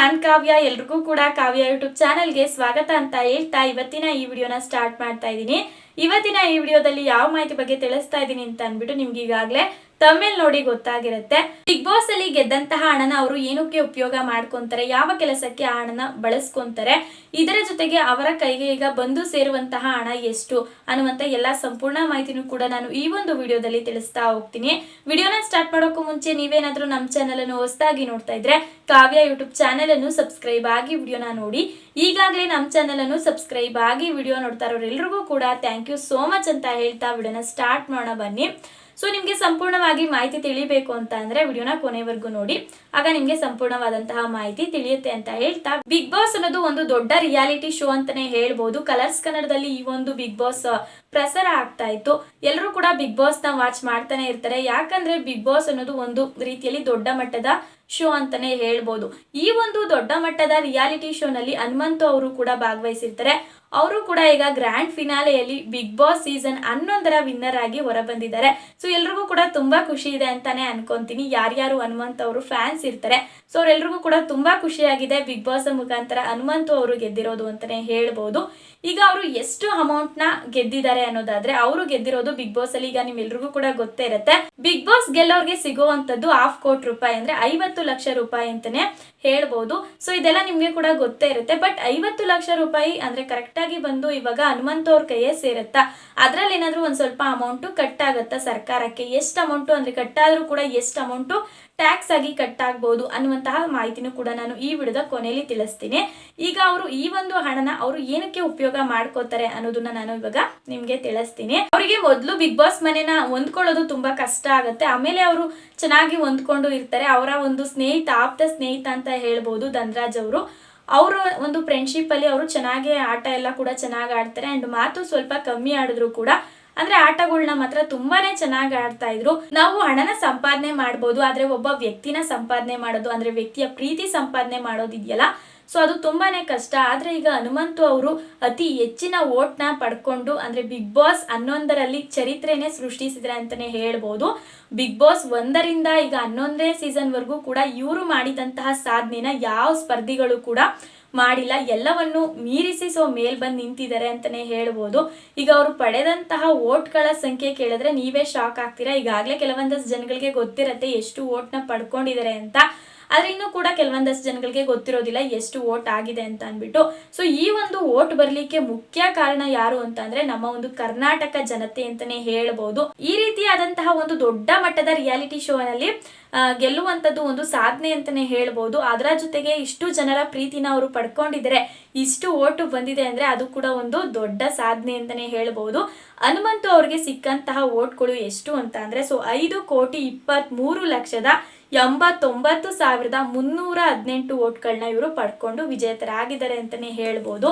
ನಾನ್ ಕಾವ್ಯ, ಎಲ್ರಿಗೂ ಕೂಡ ಕಾವ್ಯ ಯೂಟ್ಯೂಬ್ ಚಾನಲ್ಗೆ ಸ್ವಾಗತ ಅಂತ ಹೇಳ್ತಾ ಇವತ್ತಿನ ಈ ವಿಡಿಯೋನ ಸ್ಟಾರ್ಟ್ ಮಾಡ್ತಾ ಇದ್ದೀನಿ. ಇವತ್ತಿನ ಈ ವಿಡಿಯೋದಲ್ಲಿ ಯಾವ ಮಾಹಿತಿ ಬಗ್ಗೆ ತಿಳಿಸ್ತಾ ಇದ್ದೀನಿ ಅಂತ ಅಂದ್ಬಿಟ್ಟು ನಿಮ್ಗೆ ಈಗಾಗಲೇ ತಮಿಳ್ ನೋಡಿ ಗೊತ್ತಾಗಿರುತ್ತೆ. ಬಿಗ್ ಬಾಸ್ ಅಲ್ಲಿ ಗೆದ್ದಂತಹ ಹಣನ ಅವರು ಏನಕ್ಕೆ ಉಪಯೋಗ ಮಾಡ್ಕೊಂತಾರೆ, ಯಾವ ಕೆಲಸಕ್ಕೆ ಆ ಹಣನ ಬಳಸ್ಕೊಂತಾರೆ, ಇದರ ಜೊತೆಗೆ ಅವರ ಕೈಗೆ ಈಗ ಬಂದು ಸೇರುವಂತಹ ಹಣ ಎಷ್ಟು ಅನ್ನುವಂತ ಎಲ್ಲಾ ಸಂಪೂರ್ಣ ಮಾಹಿತಿನೂ ಕೂಡ ನಾನು ಈ ಒಂದು ವಿಡಿಯೋದಲ್ಲಿ ತಿಳಿಸ್ತಾ ಹೋಗ್ತೀನಿ. ವಿಡಿಯೋನ ಸ್ಟಾರ್ಟ್ ಮಾಡೋಕ್ಕೂ ಮುಂಚೆ ನೀವೇನಾದ್ರೂ ನಮ್ಮ ಚಾನಲ್ ಅನ್ನು ಹೊಸದಾಗಿ ನೋಡ್ತಾ ಇದ್ರೆ ಕಾವ್ಯ ಯೂಟ್ಯೂಬ್ ಚಾನೆಲ್ ಅನ್ನು ಸಬ್ಸ್ಕ್ರೈಬ್ ಆಗಿ ವಿಡಿಯೋನ ನೋಡಿ. ಈಗಾಗಲೇ ನಮ್ಮ ಚಾನಲ್ ಅನ್ನು ಸಬ್ಸ್ಕ್ರೈಬ್ ಆಗಿ ವಿಡಿಯೋ ನೋಡ್ತಾ ಇರೋರೆಲ್ರಿಗೂ ಕೂಡ ಥ್ಯಾಂಕ್ ಯು ಸೋ ಮಚ್ ಅಂತ ಹೇಳ್ತಾ ವಿಡಿಯೋನ ಸ್ಟಾರ್ಟ್ ಮಾಡೋಣ ಬನ್ನಿ. ಸೊ ನಿಮಗೆ ಸಂಪೂರ್ಣವಾಗಿ ಮಾಹಿತಿ ತಿಳಿಬೇಕು ಅಂತ ಅಂದರೆ ವಿಡಿಯೋನ ಕೊನೆವರೆಗೂ ನೋಡಿ. ಆಗ ನಿಮಗೆ ಸಂಪೂರ್ಣವಾದಂತಹ ಮಾಹಿತಿ ತಿಳಿಯುತ್ತೆ ಅಂತ ಹೇಳ್ತಾ ಬಿಗ್ ಬಾಸ್ ಅನ್ನೋದು ಒಂದು ದೊಡ್ಡ ರಿಯಾಲಿಟಿ ಶೋ ಅಂತಾನೆ ಹೇಳ್ಬೋದು. ಕಲರ್ಸ್ ಕನ್ನಡದಲ್ಲಿ ಈ ಒಂದು ಬಿಗ್ ಬಾಸ್ ಪ್ರಸಾರ ಆಗ್ತಾ ಇತ್ತು. ಎಲ್ಲರೂ ಕೂಡ ಬಿಗ್ ಬಾಸ್ನ ವಾಚ್ ಮಾಡ್ತಾನೆ ಇರ್ತಾರೆ. ಯಾಕಂದ್ರೆ ಬಿಗ್ ಬಾಸ್ ಅನ್ನೋದು ಒಂದು ರೀತಿಯಲ್ಲಿ ದೊಡ್ಡ ಮಟ್ಟದ ಶೋ ಅಂತಾನೆ ಹೇಳ್ಬೋದು. ಈ ಒಂದು ದೊಡ್ಡ ಮಟ್ಟದ ರಿಯಾಲಿಟಿ ಶೋನಲ್ಲಿ ಹನುಮಂತು ಅವರು ಕೂಡ ಭಾಗವಹಿಸಿರ್ತಾರೆ. ಅವರು ಕೂಡ ಈಗ ಗ್ರ್ಯಾಂಡ್ ಫಿನಾಲೆಯಲ್ಲಿ ಬಿಗ್ ಬಾಸ್ ಸೀಸನ್ ಹನ್ನೊಂದರ ವಿನ್ನರ್ ಆಗಿ ಹೊರಬಂದಿದ್ದಾರೆ. ಸೊ ಎಲ್ರಿಗೂ ಕೂಡ ತುಂಬಾ ಖುಷಿ ಇದೆ ಅಂತಾನೆ ಅನ್ಕೊಂತೀನಿ. ಯಾರ್ಯಾರು ಹನುಮಂತ್ ಅವರು ಫ್ಯಾನ್ಸ್ ಇರ್ತಾರೆ. ಸೊ ಅವರೆಲ್ರಿಗೂ ಕೂಡ ತುಂಬಾ ಖುಷಿಯಾಗಿದೆ ಬಿಗ್ ಬಾಸ್ ಮುಖಾಂತರ ಹನುಮಂತು ಅವರು ಗೆದ್ದಿರೋದು ಅಂತಾನೆ ಹೇಳ್ಬೋದು. ಈಗ ಅವರು ಎಷ್ಟು ಅಮೌಂಟ್ನ ಗೆದ್ದಿದ್ದಾರೆ ಅನ್ನೋದಾದ್ರೆ, ಅವರು ಗೆದ್ದಿರೋದು ಬಿಗ್ ಬಾಸ್ ಅಲ್ಲಿ ಈಗ ನಿಮ್ಮೆಲ್ರಿಗೂ ಕೂಡ ಗೊತ್ತೇ ಇರುತ್ತೆ. ಬಿಗ್ ಬಾಸ್ ಗೆಲ್ಲೋರ್ಗೆ ಸಿಗುವಂತದ್ದು ಹಾಫ್ ಕೋಟಿ ರೂಪಾಯಿ ಅಂದ್ರೆ ಐವತ್ತು ಲಕ್ಷ ರೂಪಾಯಿ ಅಂತಾನೆ ಹೇಳ್ಬೋದು. ಸೊ ಇದೆಲ್ಲ ನಿಮ್ಗೆ ಕೂಡ ಗೊತ್ತೇ ಇರುತ್ತೆ. ಬಟ್ ಐವತ್ತು ಲಕ್ಷ ರೂಪಾಯಿ ಅಂದ್ರೆ ಕರೆಕ್ಟ್ ಆಗಿ ಬಂದು ಇವಾಗ ಹನುಮಂತ ಅವ್ರ ಕೈಯೇ ಸೇರುತ್ತಾ? ಅದರಲ್ಲಿ ಏನಾದರೂ ಒಂದು ಸ್ವಲ್ಪ ಅಮೌಂಟ್ ಕಟ್ ಆಗುತ್ತಾ ಸರ್ಕಾರಕ್ಕೆ? ಎಷ್ಟು ಅಮೌಂಟು ಅಂದ್ರೆ ಕಟ್ಟಾದರೂ ಕೂಡ ಎಷ್ಟು ಅಮೌಂಟು ಟ್ಯಾಕ್ಸ್ ಆಗಿ ಕಟ್ ಆಗ್ಬೋದು ಅನ್ನುವಂತಹ ಮಾಹಿತಿನೂ ಕೂಡ ನಾನು ಈ ವಿಡಿಯೋದ ಕೊನೆಯಲ್ಲಿ ತಿಳಿಸ್ತೀನಿ. ಈಗ ಅವರು ಈ ಒಂದು ಹಣನ ಅವರು ಏನಕ್ಕೆ ಉಪಯೋಗ ಮಾಡ್ಕೋತಾರೆ ಅನ್ನೋದನ್ನ ನಾನು ಇವಾಗ ನಿಮ್ಗೆ ತಿಳಿಸ್ತೀನಿ. ಅವರಿಗೆ ಮೊದಲು ಬಿಗ್ ಬಾಸ್ ಮನೆನ ಹೊಂದ್ಕೊಳ್ಳೋದು ತುಂಬಾ ಕಷ್ಟ ಆಗುತ್ತೆ. ಆಮೇಲೆ ಅವರು ಚೆನ್ನಾಗಿ ಹೊಂದ್ಕೊಂಡು ಇರ್ತಾರೆ. ಅವರ ಒಂದು ಸ್ನೇಹಿತ, ಆಪ್ತ ಸ್ನೇಹಿತ ಅಂತ ಹೇಳ್ಬೋದು ಧನ್ರಾಜ್ ಅವರು. ಅವರ ಒಂದು ಫ್ರೆಂಡ್ಶಿಪ್ ಅಲ್ಲಿ ಅವರು ಚೆನ್ನಾಗಿ ಆಟ ಎಲ್ಲ ಕೂಡ ಚೆನ್ನಾಗಿ ಆಡ್ತಾರೆ ಅಂಡ್ ಮಾತು ಸ್ವಲ್ಪ ಕಮ್ಮಿ ಆಡಿದ್ರು ಕೂಡ. ಅಂದ್ರೆ ಆಟಗಳನ್ನ ಮಾತ್ರ ತುಂಬಾನೇ ಚೆನ್ನಾಗಿ ಆಡ್ತಾ ಇದ್ರು. ನಾವು ಹಣನ ಸಂಪಾದನೆ ಮಾಡ್ಬೋದು, ಆದ್ರೆ ಒಬ್ಬ ವ್ಯಕ್ತಿನ ಸಂಪಾದನೆ ಮಾಡೋದು, ಅಂದ್ರೆ ವ್ಯಕ್ತಿಯ ಪ್ರೀತಿ ಸಂಪಾದನೆ ಮಾಡೋದಿದೆಯಲ್ಲ ಸೊ ಅದು ತುಂಬಾನೇ ಕಷ್ಟ. ಆದ್ರೆ ಈಗ ಹನುಮಂತು ಅವರು ಅತಿ ಹೆಚ್ಚಿನ ಓಟ್ನ ಪಡ್ಕೊಂಡು, ಅಂದ್ರೆ ಬಿಗ್ ಬಾಸ್ ಹನ್ನೊಂದರಲ್ಲಿ ಚರಿತ್ರೆನೇ ಸೃಷ್ಟಿಸಿದ್ರೆ ಅಂತಾನೆ ಹೇಳ್ಬೋದು. ಬಿಗ್ ಬಾಸ್ ಒಂದರಿಂದ ಈಗ ಹನ್ನೊಂದನೇ ಸೀಸನ್ ವರ್ಗೂ ಕೂಡ ಇವರು ಮಾಡಿದಂತಹ ಸಾಧನೆನ ಯಾವ ಸ್ಪರ್ಧಿಗಳು ಕೂಡ ಮಾಡಿಲ್ಲ. ಎಲ್ಲವನ್ನು ಮೀರಿಸಿ ಸೊ ಮೇಲ್ ಬಂದು ನಿಂತಿದ್ದಾರೆ ಅಂತಾನೆ ಹೇಳ್ಬೋದು. ಈಗ ಅವರು ಪಡೆದಂತಹ ಓಟ್ಗಳ ಸಂಖ್ಯೆ ಕೇಳಿದ್ರೆ ನೀವೇ ಶಾಕ್ ಆಗ್ತೀರಾ? ಈಗಾಗಲೇ ಕೆಲವೊಂದಷ್ಟು ಜನಗಳಿಗೆ ಗೊತ್ತಿರತ್ತೆ ಎಷ್ಟು ಓಟ್ನ ಪಡ್ಕೊಂಡಿದ್ದಾರೆ ಅಂತ. ಆದ್ರೆ ಇನ್ನೂ ಕೂಡ ಕೆಲವೊಂದಷ್ಟು ಜನಗಳಿಗೆ ಗೊತ್ತಿರೋದಿಲ್ಲ ಎಷ್ಟು ಓಟ್ ಆಗಿದೆ ಅಂತ ಅಂದ್ಬಿಟ್ಟು. ಸೊ ಈ ಒಂದು ಓಟ್ ಬರ್ಲಿಕ್ಕೆ ಮುಖ್ಯ ಕಾರಣ ಯಾರು ಅಂತ ಅಂದ್ರೆ ನಮ್ಮ ಒಂದು ಕರ್ನಾಟಕ ಜನತೆ ಅಂತಾನೆ ಹೇಳ್ಬೋದು. ಈ ರೀತಿಯಾದಂತಹ ಒಂದು ದೊಡ್ಡ ಮಟ್ಟದ ರಿಯಾಲಿಟಿ ಶೋನಲ್ಲಿ ಗೆಲ್ಲುವಂಥದ್ದು ಒಂದು ಸಾಧನೆ ಅಂತಾನೆ ಹೇಳ್ಬೋದು. ಅದರ ಜೊತೆಗೆ ಇಷ್ಟು ಜನರ ಪ್ರೀತಿನ ಅವರು ಪಡ್ಕೊಂಡಿದ್ದಾರೆ, ಇಷ್ಟು ಓಟು ಬಂದಿದೆ ಅಂದ್ರೆ ಅದು ಕೂಡ ಒಂದು ದೊಡ್ಡ ಸಾಧನೆ ಅಂತಾನೆ ಹೇಳ್ಬೋದು. ಹನುಮಂತು ಅವ್ರಿಗೆ ಸಿಕ್ಕಂತಹ ಓಟ್ಗಳು ಎಷ್ಟು ಅಂತ ಅಂದ್ರೆ ಸೊ ಐದು ಕೋಟಿ ಇಪ್ಪತ್ತ್ ಮೂರು ಲಕ್ಷದ ಎಂಬತ್ತೊಂಬತ್ತು ಸಾವಿರದ ಮುನ್ನೂರ ಹದಿನೆಂಟು ಓಟ್ಗಳನ್ನ ಇವರು ಪಡ್ಕೊಂಡು ವಿಜೇತರಾಗಿದ್ದಾರೆ ಅಂತಲೇ ಹೇಳ್ಬೋದು.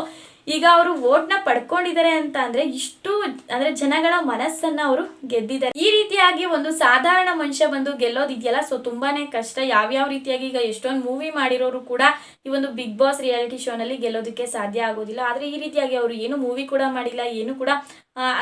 ಈಗ ಅವರು ಓಟ್ನ ಪಡ್ಕೊಂಡಿದ್ದಾರೆ ಅಂತ ಅಂದ್ರೆ ಇಷ್ಟು, ಅಂದ್ರೆ ಜನಗಳ ಮನಸ್ಸನ್ನ ಅವರು ಗೆದ್ದಿದ್ದಾರೆ. ಈ ರೀತಿಯಾಗಿ ಒಂದು ಸಾಧಾರಣ ಮನುಷ್ಯ ಬಂದು ಗೆಲ್ಲೋದಿದೆಯಲ್ಲ? ಸೊ ತುಂಬಾನೇ ಕಷ್ಟ. ಯಾವ್ಯಾವ ರೀತಿಯಾಗಿ ಈಗ ಎಷ್ಟೊಂದು ಮೂವಿ ಮಾಡಿರೋರು ಕೂಡ ಈ ಒಂದು ಬಿಗ್ ಬಾಸ್ ರಿಯಾಲಿಟಿ ಶೋನಲ್ಲಿ ಗೆಲ್ಲೋದಕ್ಕೆ ಸಾಧ್ಯ ಆಗೋದಿಲ್ಲ. ಆದ್ರೆ ಈ ರೀತಿಯಾಗಿ ಅವರು ಏನು ಮೂವಿ ಕೂಡ ಮಾಡಿಲ್ಲ, ಏನು ಕೂಡ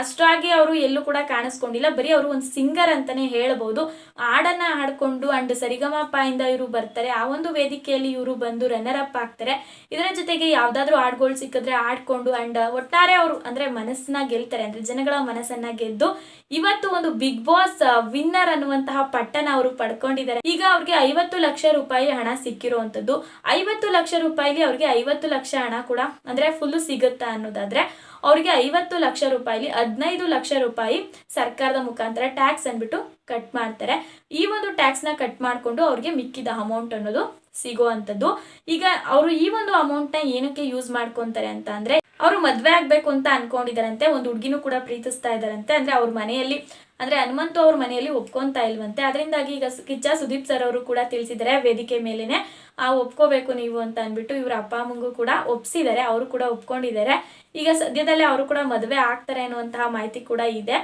ಅಷ್ಟಾಗಿ ಅವರು ಎಲ್ಲೂ ಕೂಡ ಕಾಣಿಸ್ಕೊಂಡಿಲ್ಲ. ಬರೀ ಅವರು ಒಂದು ಸಿಂಗರ್ ಅಂತಾನೆ ಹೇಳ್ಬೋದು. ಹಾಡನ್ನ ಹಾಡ್ಕೊಂಡು ಅಂಡ್ ಸರಿಗಮಪ ಇಂದ ಇವರು ಬರ್ತಾರೆ. ಆ ಒಂದು ವೇದಿಕೆಯಲ್ಲಿ ಇವರು ಬಂದು ರನ್ನರ್ ಅಪ್ ಆಗ್ತಾರೆ. ಇದರ ಜೊತೆಗೆ ಯಾವ್ದಾದ್ರು ಹಾಡ್ಗಳು ಸಿಕ್ಕಿದ್ರೆ ಆಡ್ಕೊಂಡು ಅಂಡ್ ಒಟ್ಟಾರೆ ಅವರು ಅಂದ್ರೆ ಮನಸ್ಸನ್ನ ಗೆಲ್ತಾರೆ, ಅಂದ್ರೆ ಜನಗಳ ಮನಸ್ಸನ್ನ ಗೆದ್ದು ಇವತ್ತು ಒಂದು ಬಿಗ್ ಬಾಸ್ ವಿನ್ನರ್ ಅನ್ನುವಂತಹ ಪಟ್ಟನ ಅವರು ಪಡ್ಕೊಂಡಿದ್ದಾರೆ. ಈಗ ಅವ್ರಿಗೆ ಐವತ್ತು ಲಕ್ಷ ರೂಪಾಯಿ ಹಣ ಸಿಕ್ಕಿರುವಂತದ್ದು ಐವತ್ತು ಲಕ್ಷ ರೂಪಾಯಿಲಿ ಅವ್ರಿಗೆ ಐವತ್ತು ಲಕ್ಷ ಹಣ ಕೂಡ ಅಂದ್ರೆ ಫುಲ್ ಸಿಗುತ್ತಾ ಅನ್ನೋದಾದ್ರೆ ಅವ್ರಿಗೆ ಐವತ್ತು ಲಕ್ಷ ರೂಪಾಯಿಲಿ ಹದಿನೈದು ಲಕ್ಷ ರೂಪಾಯಿ ಸರ್ಕಾರದ ಮುಖಾಂತರ ಟ್ಯಾಕ್ಸ್ ಅಂದ್ಬಿಟ್ಟು ಕಟ್ ಮಾಡ್ತಾರೆ. ಈ ಒಂದು ಟ್ಯಾಕ್ಸ್ನ ಕಟ್ ಮಾಡಿಕೊಂಡು ಅವ್ರಿಗೆ ಮಿಕ್ಕಿದ ಅಮೌಂಟ್ ಅನ್ನೋದು ಸಿಗುವಂಥದ್ದು. ಈಗ ಅವರು ಈ ಒಂದು ಅಮೌಂಟ್ನ ಏನಕ್ಕೆ ಯೂಸ್ ಮಾಡ್ಕೊಂತಾರೆ ಅಂತ ಅಂದ್ರೆ ಅವರು ಮದ್ವೆ ಆಗ್ಬೇಕು ಅಂತ ಅನ್ಕೊಂಡಿದಾರಂತೆ, ಒಂದು ಹುಡುಗಿನೂ ಕೂಡ ಪ್ರೀತಿಸ್ತಾ ಇದ್ದಾರಂತೆ ಅಂದ್ರೆ ಅವ್ರ ಮನೆಯಲ್ಲಿ, ಅಂದ್ರೆ ಹನುಮಂತು ಅವ್ರ ಮನೆಯಲ್ಲಿ ಒಪ್ಕೊಂತಾ ಇಲ್ವಂತೆ. ಅದರಿಂದಾಗಿ ಈಗ ಕಿಚ್ಚ ಸುದೀಪ್ ಸರ್ ಅವರು ಕೂಡ ತಿಳಿಸಿದ್ದಾರೆ ವೇದಿಕೆ ಮೇಲೆನೆ, ಆ ಒಪ್ಕೋಬೇಕು ನೀವು ಅಂತ ಅಂದ್ಬಿಟ್ಟು ಇವ್ರ ಅಪ್ಪ ಅಮ್ಮಂಗೂ ಕೂಡ ಒಪ್ಸಿದ್ದಾರೆ, ಅವರು ಕೂಡ ಒಪ್ಕೊಂಡಿದ್ದಾರೆ. ಈಗ ಸದ್ಯದಲ್ಲೇ ಅವರು ಕೂಡ ಮದುವೆ ಆಗ್ತಾರೆ ಅನ್ನುವಂತಹ ಮಾಹಿತಿ ಕೂಡ ಇದೆ.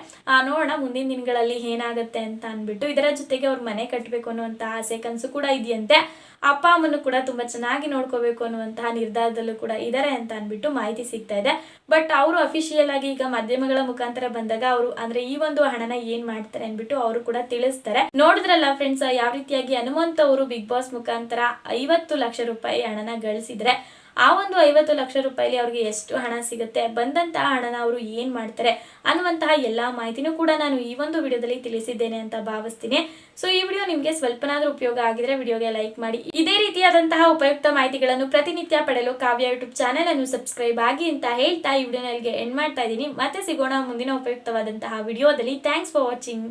ನೋಡೋಣ ಮುಂದಿನ ದಿನಗಳಲ್ಲಿ ಏನಾಗುತ್ತೆ ಅಂತ ಅಂದ್ಬಿಟ್ಟು ಇದರ ಜೊತೆಗೆ ಅವ್ರ ಮನೆ ಕಟ್ಟಬೇಕು ಅನ್ನುವಂತಹ ಆಸೆ, ಕನಸು ಕೂಡ ಇದೆಯಂತೆ. ಅಪ್ಪ ಅಮ್ಮನ್ನು ಕೂಡ ತುಂಬಾ ಚೆನ್ನಾಗಿ ನೋಡ್ಕೋಬೇಕು ಅನ್ನುವಂತಹ ನಿರ್ಧಾರದಲ್ಲೂ ಕೂಡ ಇದಾರೆ ಅಂತ ಅನ್ಬಿಟ್ಟು ಮಾಹಿತಿ ಸಿಗ್ತಾ ಇದೆ. ಬಟ್ ಅವರು ಅಫಿಷಿಯಲ್ ಆಗಿ ಈಗ ಮಾಧ್ಯಮಗಳ ಮುಖಾಂತರ ಬಂದಾಗ ಅವರು ಅಂದ್ರೆ ಈ ಒಂದು ಹಣನ ಏನ್ ಮಾಡ್ತಾರೆ ಅನ್ಬಿಟ್ಟು ಅವರು ಕೂಡ ತಿಳಿಸ್ತಾರೆ. ನೋಡಿದ್ರಲ್ಲ ಫ್ರೆಂಡ್ಸ್ ಯಾವ ರೀತಿಯಾಗಿ ಹನುಮಂತ ಅವರು ಬಿಗ್ ಬಾಸ್ ಮುಖಾಂತರ ಐವತ್ತು ಲಕ್ಷ ರೂಪಾಯಿ ಹಣನ ಗಳಿಸಿದ್ರೆ ಆ ಒಂದು ಐವತ್ತು ಲಕ್ಷ ರೂಪಾಯಿಲಿ ಅವ್ರಿಗೆ ಎಷ್ಟು ಹಣ ಸಿಗುತ್ತೆ ಬಂದಂತಹ ಹಣನ ಅವರು ಏನ್ ಮಾಡ್ತಾರೆ ಅನ್ನುವಂತಹ ಎಲ್ಲಾ ಮಾಹಿತಿನೂ ಕೂಡ ನಾನು ಈ ಒಂದು ವಿಡಿಯೋದಲ್ಲಿ ತಿಳಿಸಿದ್ದೇನೆ ಅಂತ ಭಾವಿಸ್ತೀನಿ. ಸೊ ಈ ವಿಡಿಯೋ ನಿಮಗೆ ಸ್ವಲ್ಪನಾದ್ರೂ ಉಪಯೋಗ ಆಗಿದ್ರೆ ವಿಡಿಯೋಗೆ ಲೈಕ್ ಮಾಡಿ. ಇದೇ ರೀತಿಯಾದಂತಹ ಉಪಯುಕ್ತ ಮಾಹಿತಿಗಳನ್ನು ಪ್ರತಿನಿತ್ಯ ಪಡೆಯಲು ಕಾವ್ಯ ಯೂಟ್ಯೂಬ್ ಚಾನೆಲ್ ಅನ್ನು ಸಬ್ಸ್ಕ್ರೈಬ್ ಆಗಿ ಅಂತ ಹೇಳ್ತಾ ಈ ವಿಡಿಯೋನ ಎಂಡ್ ಮಾಡ್ತಾ ಇದ್ದೀನಿ. ಮತ್ತೆ ಸಿಗೋಣ ಮುಂದಿನ ಉಪಯುಕ್ತವಾದಂತಹ ವಿಡಿಯೋದಲ್ಲಿ. Thanks for watching